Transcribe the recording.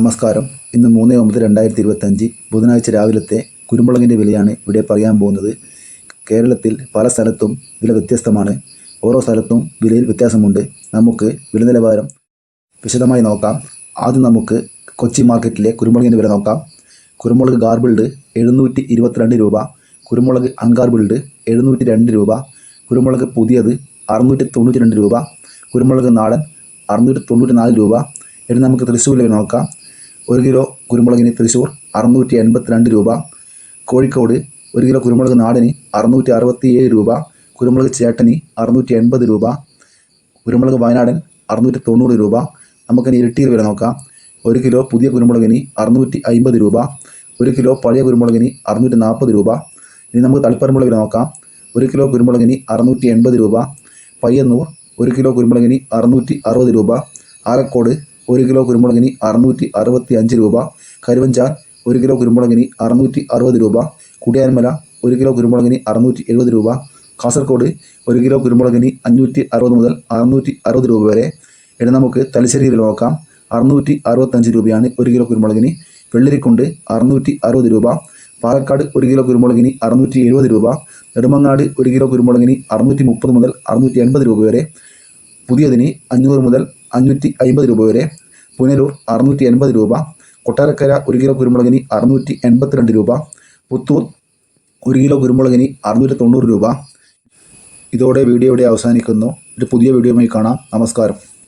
നമസ്കാരം. ഇന്ന് മൂന്ന് ഒമ്പത് രണ്ടായിരത്തി ഇരുപത്തഞ്ച് ബുധനാഴ്ച രാവിലത്തെ കുരുമുളകിന്റെ വിലയാണ് ഇവിടെ പറയാൻ പോകുന്നത്. കേരളത്തിൽ പല സ്ഥലത്തും വില വ്യത്യസ്തമാണ്. ഓരോ സ്ഥലത്തും വിലയിൽ വ്യത്യാസമുണ്ട്. നമുക്ക് വില നിലവാരം വിശദമായി നോക്കാം. ആദ്യം നമുക്ക് കൊച്ചി മാർക്കറ്റിലെ കുരുമുളകിന്റെ വില നോക്കാം. കുരുമുളക് ഗാർബിൾഡ് എഴുന്നൂറ്റി ഇരുപത്തിരണ്ട് രൂപ കുരുമുളക് അൺഗാർബിൾഡ് എഴുന്നൂറ്റി രണ്ട് രൂപ കുരുമുളക് പുതിയത് അറുന്നൂറ്റി തൊണ്ണൂറ്റി രണ്ട് രൂപ കുരുമുളക് നാടൻ അറുന്നൂറ്റി തൊണ്ണൂറ്റി നാല് രൂപ. ഇനി നമുക്ക് തൃശ്ശൂരിൽ നോക്കാം. ഒരു കിലോ കുരുമുളകിന് തൃശ്ശൂർ അറുന്നൂറ്റി എൺപത്തിരണ്ട് രൂപ. കോഴിക്കോട് ഒരു കിലോ കുരുമുളക് നാടിന് അറുന്നൂറ്റി അറുപത്തി ഏഴ് രൂപ. കുരുമുളക് ചേട്ടന് അറുന്നൂറ്റി എൺപത് രൂപ. കുരുമുളക് വയനാടൻ അറുന്നൂറ്റി തൊണ്ണൂറ് രൂപ. നമുക്കിനി ഇരട്ടിയിൽ വില നോക്കാം. ഒരു കിലോ പുതിയ കുരുമുളകിന് അറുന്നൂറ്റി അമ്പത് രൂപ. ഒരു കിലോ പഴയ കുരുമുളകിന് അറുന്നൂറ്റി നാൽപ്പത് രൂപ. ഇനി നമുക്ക് തളിപ്പറമ്പുള്ള വില നോക്കാം. ഒരു കിലോ കുരുമുളകിന് അറുന്നൂറ്റി എൺപത് രൂപ. പയ്യന്നൂർ ഒരു കിലോ കുരുമുളകിന് അറുന്നൂറ്റി അറുപത് രൂപ. ആലക്കോട് ഒരു കിലോ കുരുമുളകിന് അറുന്നൂറ്റി അറുപത്തി അഞ്ച് രൂപ. കരുവഞ്ചാൽ ഒരു കിലോ കുരുമുളകിന് അറുന്നൂറ്റി അറുപത് രൂപ. കുടിയാൻമല ഒരു കിലോ കുരുമുളകിന് അറുന്നൂറ്റി എഴുപത് രൂപ. കാസർഗോഡ് ഒരു കിലോ കുരുമുളകിന് അഞ്ഞൂറ്റി അറുപത് മുതൽ അറുന്നൂറ്റി അറുപത് രൂപ വരെ. ഇനി നമുക്ക് തലശ്ശേരിയിൽ നോക്കാം. അറുന്നൂറ്റി അറുപത്തഞ്ച് രൂപയാണ് ഒരു കിലോ കുരുമുളകിന്. വെള്ളരിക്കുണ്ട് അറുന്നൂറ്റി അറുപത് രൂപ. പാലക്കാട് ഒരു കിലോ കുരുമുളകിന് അറുന്നൂറ്റി എഴുപത് രൂപ. നെടുമങ്ങാട് ഒരു കിലോ കുരുമുളകിന് അറുന്നൂറ്റി മുപ്പത് മുതൽ അറുന്നൂറ്റി എൺപത് രൂപ വരെ. പുതിയതിന് അഞ്ഞൂറ് മുതൽ അഞ്ഞൂറ്റി അമ്പത് രൂപ വരെ. പുനലൂർ അറുന്നൂറ്റി എൺപത് രൂപ. കൊട്ടാരക്കര ഒരു കിലോ കുരുമുളകിന് അറുന്നൂറ്റി എൺപത്തിരണ്ട് രൂപ. പുത്തൂർ ഒരു കിലോ കുരുമുളകിന് അറുന്നൂറ്റി തൊണ്ണൂറ് രൂപ. ഇതോടെ വീഡിയോ ഇവിടെ അവസാനിക്കുന്നു. ഒരു പുതിയ വീഡിയോയുമായി കാണാം. നമസ്കാരം.